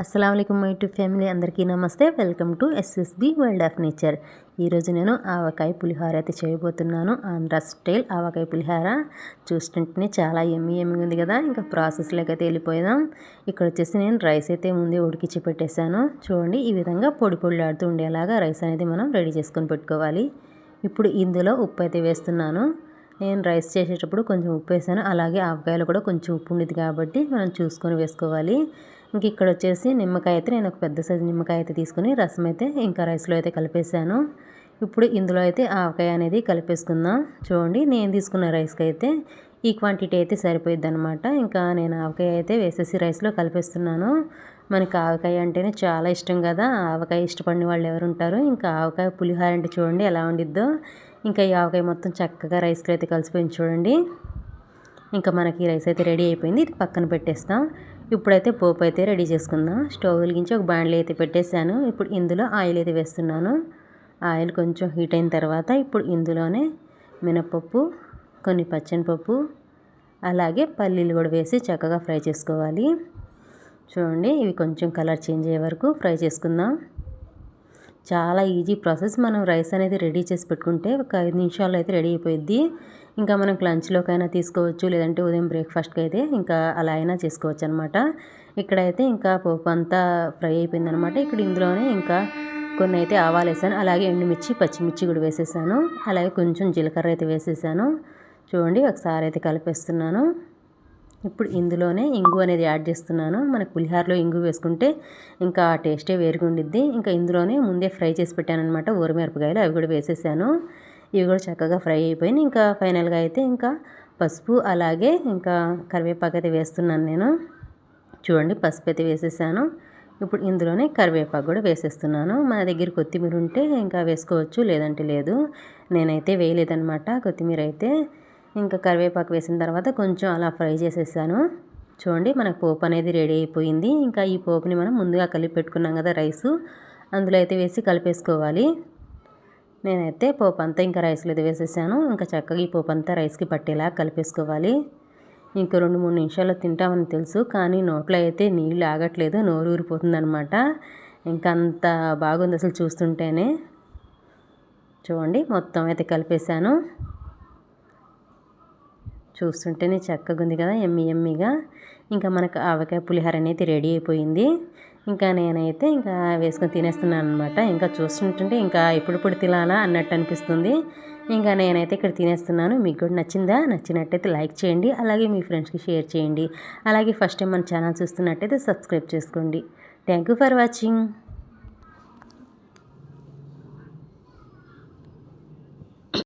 అస్సలం my YouTube family అందరికీ నమస్తే. Welcome to SSB world of nature. ఈరోజు నేను ఆవకాయ పులిహోర అయితే చేయబోతున్నాను. ఆంధ్ర స్టైల్ ఆవకాయ పులిహోర చూస్తుంటేనే చాలా ఎమ్మి ఎమ్మి ఉంది కదా. ఇంకా ప్రాసెస్లోకి అయితే వెళ్ళిపోయాం ఇక్కడ వచ్చేసి నేను రైస్ అయితే ముందే ఉడికించి పెట్టేశాను. చూడండి ఈ విధంగా పొడి పొడిలాడుతూ ఉండేలాగా రైస్ అనేది మనం రెడీ చేసుకొని పెట్టుకోవాలి. ఇప్పుడు ఇందులో ఉప్పు అయితే వేస్తున్నాను. నేను రైస్ చేసేటప్పుడు కొంచెం ఉప్పు వేసాను. అలాగే ఆవకాయలు కూడా కొంచెం ఉప్పు ఉండేది కాబట్టి మనం చూసుకొని వేసుకోవాలి. ఇంక ఇక్కడ వచ్చేసి నిమ్మకాయ అయితే నేను ఒక పెద్ద సైజు నిమ్మకాయ అయితే తీసుకుని రసం అయితే ఇంకా రైస్లో అయితే కలిపేసాను. ఇప్పుడు ఇందులో అయితే ఆవకాయ అనేది కలిపేసుకుందాం. చూడండి నేను తీసుకున్న రైస్కి అయితే ఈ క్వాంటిటీ అయితే సరిపోయిద్ది అనమాట ఇంకా నేను ఆవకాయ అయితే వేసేసి రైస్లో కలిపేస్తున్నాను. మనకి ఆవకాయ అంటేనే చాలా ఇష్టం కదా. ఆవకాయ ఇష్టపడిన వాళ్ళు ఎవరు ఉంటారు ఇంకా ఆవకాయ పులిహార అంటే చూడండి ఎలా ఉండిద్దో. ఇంకా ఈ ఆవకాయ మొత్తం చక్కగా రైస్లో అయితే కలిసిపోయింది చూడండి. ఇంకా మనకి రైస్ అయితే రెడీ అయిపోయింది. ఇది పక్కన పెట్టేస్తాం. ఇప్పుడైతే పోపు అయితే రెడీ చేసుకుందాం. స్టవ్ వెలిగించి ఒక బాండ్లీ అయితే పెట్టేశాను. ఇప్పుడు ఇందులో ఆయిల్ అయితే వేస్తున్నాను. ఆయిల్ కొంచెం హీట్ అయిన తర్వాత ఇప్పుడు ఇందులోనే మినపప్పు కొన్ని పచ్చనిపప్పు అలాగే పల్లీలు కూడా వేసి చక్కగా ఫ్రై చేసుకోవాలి. చూడండి ఇవి కొంచెం కలర్ చేంజ్ అయ్యే వరకు ఫ్రై చేసుకుందాం. చాలా ఈజీ ప్రాసెస్. మనం రైస్ అనేది రెడీ చేసి పెట్టుకుంటే ఒక ఐదు నిమిషాల్లో అయితే రెడీ అయిపోయిద్ది. ఇంకా మనం లంచ్లోకైనా తీసుకోవచ్చు లేదంటే ఉదయం బ్రేక్ఫాస్ట్కి అయితే ఇంకా అలా అయినా చేసుకోవచ్చు అనమాట ఇక్కడైతే ఇంకా పోపు అంతా ఫ్రై అయిపోయిందనమాట. ఇక్కడ ఇందులోనే ఇంకా కొన్ని అయితే ఆవాలు వేసాను అలాగే ఎండుమిర్చి పచ్చిమిర్చి కూడా వేసేసాను. అలాగే కొంచెం జీలకర్ర అయితే వేసేసాను. చూడండి ఒకసారి అయితే కలిపేస్తున్నాను. ఇప్పుడు ఇందులోనే ఇంగు అనేది యాడ్ చేస్తున్నాను. మనకు పులిహారలో ఇంగు వేసుకుంటే ఇంకా టేస్టే వేరుగా ఉండిద్ది. ఇంకా ఇందులోనే ముందే ఫ్రై చేసి పెట్టాను అనమాట ఊరమిరపకాయలు అవి కూడా వేసేసాను. ఇవి కూడా చక్కగా ఫ్రై అయిపోయినాయి. ఇంకా ఫైనల్గా అయితే ఇంకా పసుపు అలాగే ఇంకా కరివేపాకు అయితే వేస్తున్నాను నేను. చూడండి పసుపు అయితే వేసేసాను. ఇప్పుడు ఇందులోనే కరివేపాకు కూడా వేసేస్తున్నాను. మన దగ్గర కొత్తిమీర ఉంటే ఇంకా వేసుకోవచ్చు లేదంటే లేదు. నేనైతే వేయలేదనమాట కొత్తిమీర అయితే. ఇంకా కరివేపాకు వేసిన తర్వాత కొంచెం అలా ఫ్రై చేసేసాను. చూడండి మనకు పోపు అనేది రెడీ అయిపోయింది. ఇంకా ఈ పోపుని మనం ముందుగా కలిపి పెట్టుకున్నాం కదా రైసు. అందులో అయితే వేసి కలిపేసుకోవాలి. నేనైతే పోపు అంతా ఇంకా రైస్లో ఇది వేసేసాను. ఇంకా చక్కగా ఈ పోపు అంతా రైస్కి పట్టేలా కలిపేసుకోవాలి. ఇంక రెండు మూడు నిమిషాల్లో తింటామని తెలుసు కానీ నోట్లో అయితే నీళ్ళు ఆగట్లేదు నోరు ఊరిపోతుంది అనమాట ఇంకా అంత బాగుంది అసలు చూస్తుంటేనే. చూడండి మొత్తం అయితే కలిపేశాను. చూస్తుంటేనే చక్కగా ఉంది కదా ఎమ్మి ఎమ్మిగా. ఇంకా మనకు ఆవకాయ పులిహోర అనేది రెడీ అయిపోయింది. ఇంకా నేనైతే ఇంకా వేసుకొని తినేస్తున్నాను అనమాట ఇంకా చూస్తుంటుంటే ఇంకా ఎప్పుడెప్పుడు తినాలా అన్నట్టు అనిపిస్తుంది. ఇంకా నేనైతే ఇక్కడ తినేస్తున్నాను. మీకు కూడా నచ్చిందా? నచ్చినట్టయితే లైక్ చేయండి. అలాగే మీ ఫ్రెండ్స్కి షేర్ చేయండి. అలాగే ఫస్ట్ టైం మన ఛానల్ చూస్తున్నట్టయితే సబ్స్క్రైబ్ చేసుకోండి. Thank you for watching.